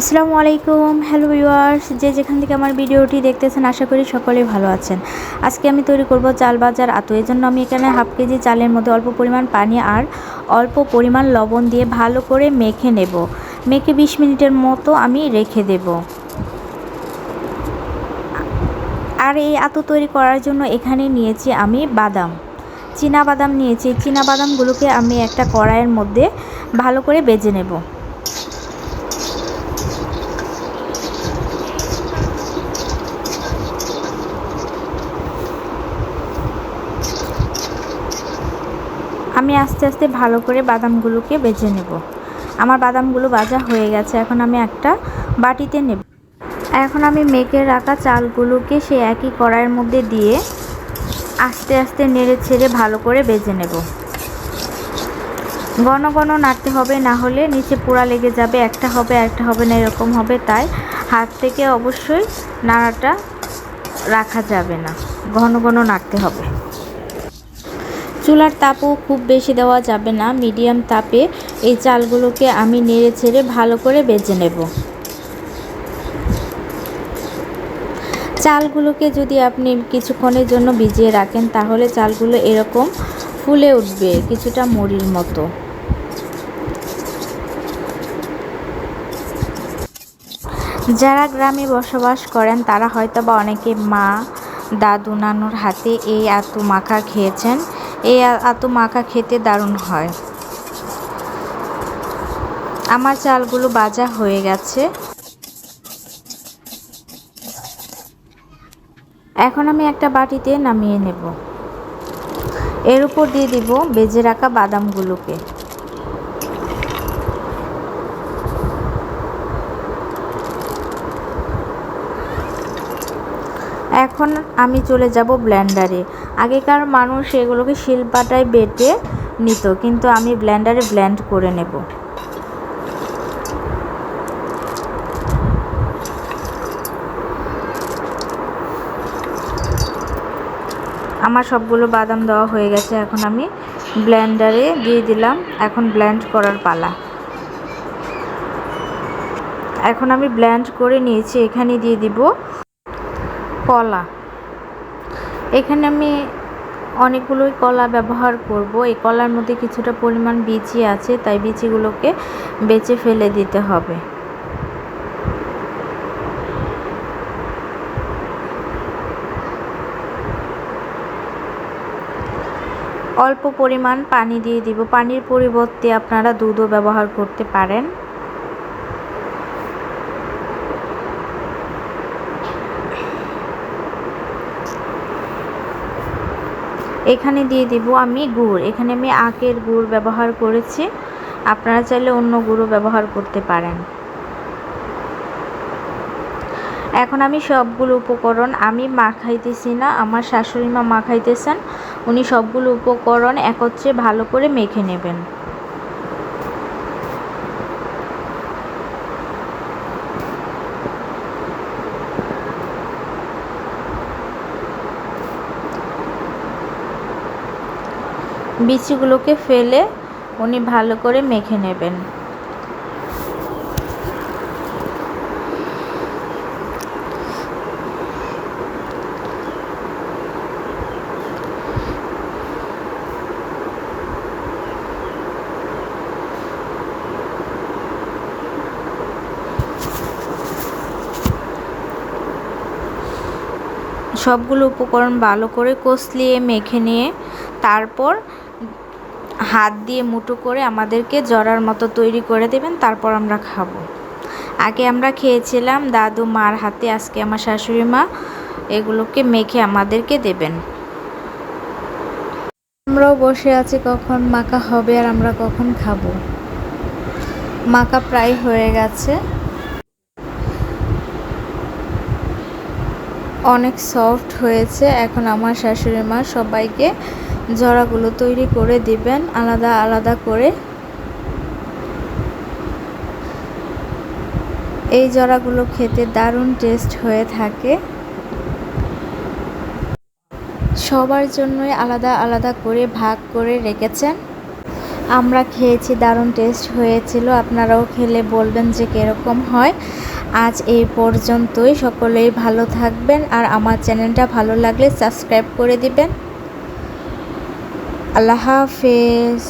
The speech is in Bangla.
আসসালামু আলাইকুম। হ্যালো ভিউয়ার্স যে যেখান থেকে আমার ভিডিওটি দেখতেছেন, আশা করি সকলেই ভালো আছেন। আজকে আমি তৈরি করব চাল বাজার আতু। এই জন্য আমি এখানে হাফ কেজি চালের মধ্যে অল্প পরিমাণ পানি আর অল্প পরিমাণ লবণ দিয়ে ভালো করে মেখে নেব। মেখে বিশ মিনিটের মতো আমি রেখে দেব। আর এই আতু তৈরি করার জন্য এখানে নিয়েছি আমি বাদাম। বাদাম নিয়েছি। চীনা বাদামগুলোকে আমি একটা কড়াইয়ের মধ্যে ভালো করে বেজে নেব। আমি আস্তে আস্তে ভালো করে বাদামগুলোকে বেজে নেব। আমার বাদামগুলো ভাজা হয়ে গেছে, এখন আমি একটা বাটিতে নেব। এখন আমি মেখে রাখা চালগুলোকে সেই একই কড়াইয়ের মধ্যে দিয়ে আস্তে আস্তে নেড়ে ছেড়ে ভালো করে বেজে নেব। ঘন ঘন নাড়তে হবে, না হলে নিচে পোড়া লেগে যাবে, একটা হবে একটা হবে না, এরকম হবে, তাই হাত থেকে অবশ্যই নাড়াটা রাখা যাবে না। ঘন ঘন নাড়তে হবে। চুলার তাপও খুব বেশি দেওয়া যাবে না, মিডিয়াম তাপে এই চালগুলোকে আমি নেড়ে ছেড়ে ভালো করে বেজে নেব। চালগুলোকে যদি আপনি কিছুক্ষণের জন্য ভিজিয়ে রাখেন, তাহলে চালগুলো এরকম ফুলে উঠবে, কিছুটা মুড়ির মতো। যারা গ্রামে বসবাস করেন, তারা হয়তো বা অনেকে মা, দাদু, নানুর হাতে এই আতু মাখা খেয়েছেন। এই আতু মাখা খেতে দারুণ হয়। আমার চালগুলো বাজা হয়ে গেছে। এখন আমি একটা বাটিতে নামিয়ে নেব। এর উপর দিয়ে দিব বেজে রাখা বাদামগুলোকে। এখন আমি চলে যাব ব্লেন্ডারে। আগেকার মানুষ এগুলোকে শিলপাটায় বেটে নিত, কিন্তু আমি ব্ল্যান্ডারে ব্ল্যান্ড করে নেব। আমার সবগুলো বাদাম দেওয়া হয়ে গেছে, এখন আমি ব্ল্যান্ডারে দিয়ে দিলাম, এখন ব্ল্যান্ড করার পালা। এখন আমি ব্ল্যান্ড করে নিয়েছি, এখানে দিয়ে দিব কলা। এখানে আমি অনেকগুলোই কলা ব্যবহার করব। এই কলার মধ্যে কিছুটা পরিমাণ বিচি আছে, তাই বিচিগুলোকে বেছে ফেলে দিতে হবে। অল্প পরিমাণ পানি দিয়ে দিব। পানির পরিবর্তে আপনারা দুধও ব্যবহার করতে পারেন। এখানে দিয়ে দিব আমি গুড়। এখানে আমি আখের গুড় ব্যবহার করেছি। আপনারা চাইলে অন্য গুঁড়ো ব্যবহার করতে পারেন। এখন আমি সবগুলো উপকরণ আমি মাখাইতেছি না, আমার শাশুড়ি মা মাখাইতেছেন, উনি সবগুলো উপকরণ একত্রে ভালো করে মেখে নেবেন। বিচিগুলোকে ফেলে উনি ভালো করে মেখে নেবেন। সবগুলো উপকরণ ভালো করে কষলিয়ে মেখে নিয়ে তারপর হাত দিয়ে মুঠো করে আমাদেরকে জরার মতো তৈরি করে দেবেন, তারপর আমরা খাব। আগে আমরা খেয়েছিলাম, দাদু মার হাতে, আজকে আমার শাশুড়ি মা এগুলোকে মেখে আমাদেরকে দেবেন। আমরাও বসে আছি কখন মাকা হবে আর আমরা কখন খাব। মাকা প্রায় হয়ে গেছে। অনেক সফট হয়েছে, এখন আমার শাশুড়ি মা সবাইকে জড়াগুলো তৈরি করে দিবেন, আলাদা আলাদা করে। এই জড়াগুলো খেতে দারুণ টেস্ট হয়ে থাকে। সবার জন্যই আলাদা আলাদা করে ভাগ করে রেখেছেন। আমরা খেয়েছি, দারুণ টেস্ট হয়েছিল। আপনারাও খেলে বলবেন যে কীরকম হয়। আজ এই পর্যন্তই। সকলেই ভালো থাকবেন আর আমার চ্যানেলটা ভালো লাগলে সাবস্ক্রাইব করে দিবেন। আল্লাহ হাফেজ